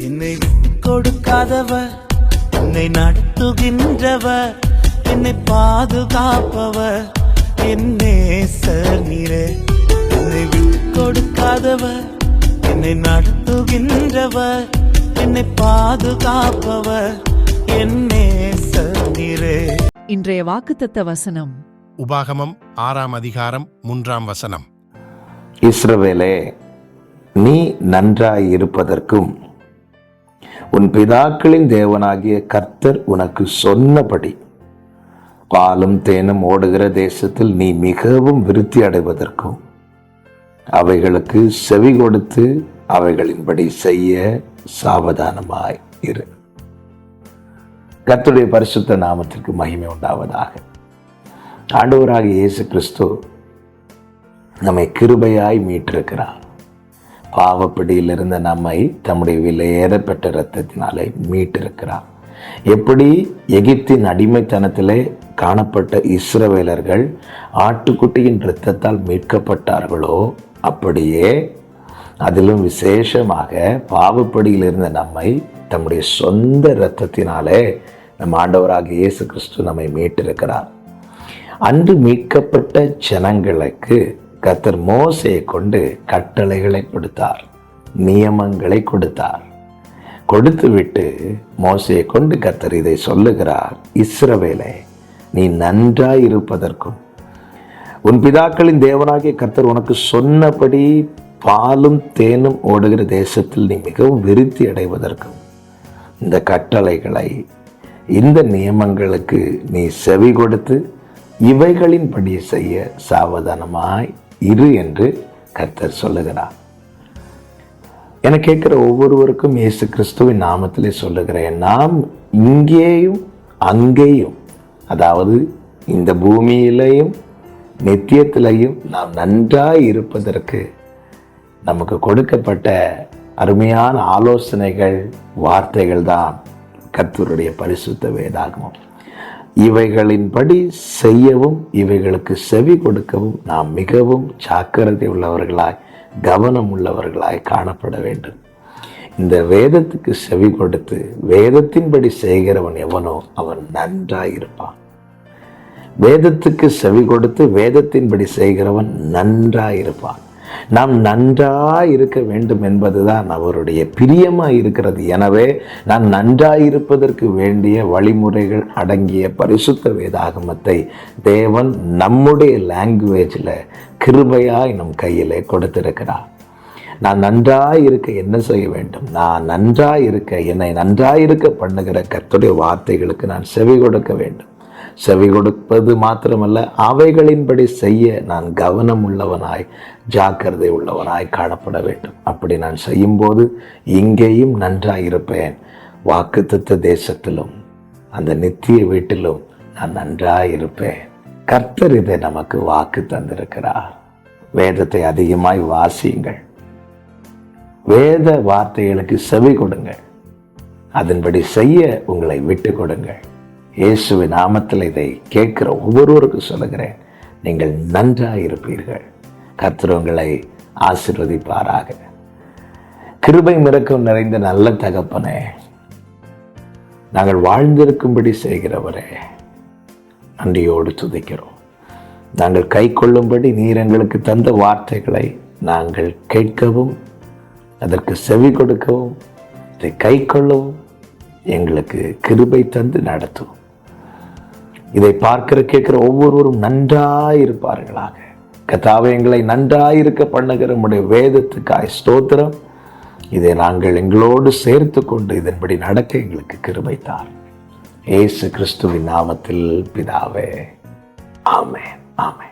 என்னை கொடுக்காதவர் என்னை நடத்துகின்றவர் என்னை பாதுகாப்பவர் என்னே நீரே என்னை கொடுக்காதவர் என்னை நடத்துகின்றவர் என்னை பாதுகாப்பவர் என்னே நீரே இன்றைய வாக்குத்தத்த வசனம். உபாகமம் ஆறாம் அதிகாரம் மூன்றாம் வசனம். இஸ்ரவேலே நீ நன்றாய் இருப்பதற்கும் உன் பிதாக்களின் தேவனாகிய கர்த்தர் உனக்கு சொன்னபடி பாலும் தேனும் ஓடுகிற தேசத்தில் நீ மிகவும் விருத்தி அடைவதற்கும் அவைகளுக்கு செவி கொடுத்து அவைகளின்படி செய்ய சாவதானமாய் இரு. கர்த்தருடைய பரிசுத்த நாமத்திற்கு மகிமை உண்டாவதாக. ஆண்டவராக இயேசு கிறிஸ்து நம்மை கிருபையாய் மீட்டிருக்கிறார். பாவப்பிடியிலிருந்த நம்மை தம்முடைய விலையேறப்பட்ட இரத்தத்தினாலே மீட்டிருக்கிறார். எப்படி? எகிப்தின் அடிமைத்தனத்திலே காணப்பட்ட இஸ்ரவேலர்கள் ஆட்டுக்குட்டியின் இரத்தத்தால் மீட்கப்பட்டார்களோ அப்படியே அதிலும் விசேஷமாக பாவப்படியில் இருந்த நம்மை தம்முடைய சொந்த இரத்தத்தினாலே நம் ஆண்டவராக இயேசு கிறிஸ்து நம்மை மீட்டிருக்கிறார். அன்று மீட்கப்பட்ட ஜனங்களுக்கு கத்தர் மோசையை கொண்டு கட்டளைகளை கொடுத்தார் நியமங்களை கொடுத்தார். கொடுத்து விட்டு மோசையை கொண்டு கத்தர் இதை சொல்லுகிறார் இஸ்ரவேலே நீ நன்றாய் இருப்பதற்கும் உன் பிதாக்களின் தேவனாகிய கத்தர் உனக்கு சொன்னபடி பாலும் தேனும் ஓடுகிற தேசத்தில் நீ மிகவும் விருத்தி அடைவதற்கும் இந்த கட்டளைகளை இந்த நியமங்களுக்கு நீ செவி கொடுத்து இவைகளின்படி செய்ய சாவதானமாய் இரு என்று கர்த்தர் சொல்லுகிறார். என கேட்கிற ஒவ்வொருவருக்கும் இயேசு கிறிஸ்துவின் நாமத்திலே சொல்லுகிறேன் நாம் இங்கேயும் அங்கேயும் அதாவது இந்த பூமியிலையும் நித்தியத்திலையும் நாம் நன்றாய் இருப்பதற்கு நமக்கு கொடுக்கப்பட்ட அருமையான ஆலோசனைகள் வார்த்தைகள் தான் கர்த்தருடைய பரிசுத்த வேதாகமம். இவைகளின்படி செய்யவும் இவைகளுக்கு செவி கொடுக்கவும் நாம் மிகவும் ஜாக்கிரதை உள்ளவர்களாய் கவனம் உள்ளவர்களாய் காணப்பட வேண்டும். இந்த வேதத்துக்கு செவி கொடுத்து வேதத்தின்படி செய்கிறவன் எவனோ அவன் நன்றாயிருப்பான் வேதத்துக்கு செவி கொடுத்து வேதத்தின்படி செய்கிறவன் நன்றாயிருப்பான் நாம் நன்றாக இருக்க வேண்டும் என்பதுதான் அவருடைய பிரியமாக இருக்கிறது. எனவே நாம் நன்றாய் இருப்பதற்கு வேண்டிய வழிமுறைகள் அடங்கிய பரிசுத்த வேதாகமத்தை தேவன் நம்முடைய லாங்குவேஜில் கிருபையாய் நம் கையிலே கொடுத்திருக்கிறார். நான் நன்றாய் இருக்க என்ன செய்ய வேண்டும்? நான் நன்றாய் இருக்க என்னை நன்றாக இருக்க பண்ணுகிற கர்த்தருடைய வார்த்தைகளுக்கு நான் செவி கொடுக்க வேண்டும். செவி கொடுப்பது மாத்திரமல்ல அவைகளின்படி செய்ய நான் கவனம் உள்ளவனாய் ஜாக்கிரதை உள்ளவனாய் காணப்பட வேண்டும். அப்படி நான் செய்யும்போது இங்கேயும் நன்றாய் இருப்பேன். வாக்குத்தத்த தேசத்திலும் அந்த நித்திய வீட்டிலும் நான் நன்றாய் இருப்பேன். கர்த்தர் இதை நமக்கு வாக்கு தந்திருக்கிறார். வேதத்தை அதிகமாய் வாசியுங்கள். வேத வார்த்தைகளுக்கு செவி கொடுங்கள். அதன்படி செய்ய உங்களை விட்டு கொடுங்கள். இயேசுவின் நாமத்தில் இதை கேட்கிற ஒவ்வொருவருக்கும் சொல்லுகிறேன். நீங்கள் நன்றாக இருப்பீர்கள். கத்திரவங்களை ஆசிர்வதிப்பாராக. கிருபை மிரக்கம் நிறைந்த நல்ல தகப்பனே நாங்கள் வாழ்ந்திருக்கும்படி செய்கிறவரே நன்றியோடு துதிக்கிறோம். நாங்கள் கை கொள்ளும்படி நீர் எங்களுக்கு தந்த வார்த்தைகளை நாங்கள் கேட்கவும் அதற்கு செவி கொடுக்கவும் இதை கை கொள்ளவும் எங்களுக்கு கிருபை தந்து நடத்தும் இதை பார்க்கிற கேட்கிற ஒவ்வொருவரும் நன்றாயிருப்பார்களாக. கத்தாவை எங்களை நன்றாயிருக்க பண்ணுகிற நம்முடைய வேதத்துக்காய் ஸ்தோத்திரம். இதை நாங்கள் எங்களோடு சேர்த்து கொண்டு இதன்படி நடக்க எங்களுக்கு கிருபைத்தார் ஏசு கிறிஸ்துவின் நாமத்தில் பிதாவே ஆமே ஆமே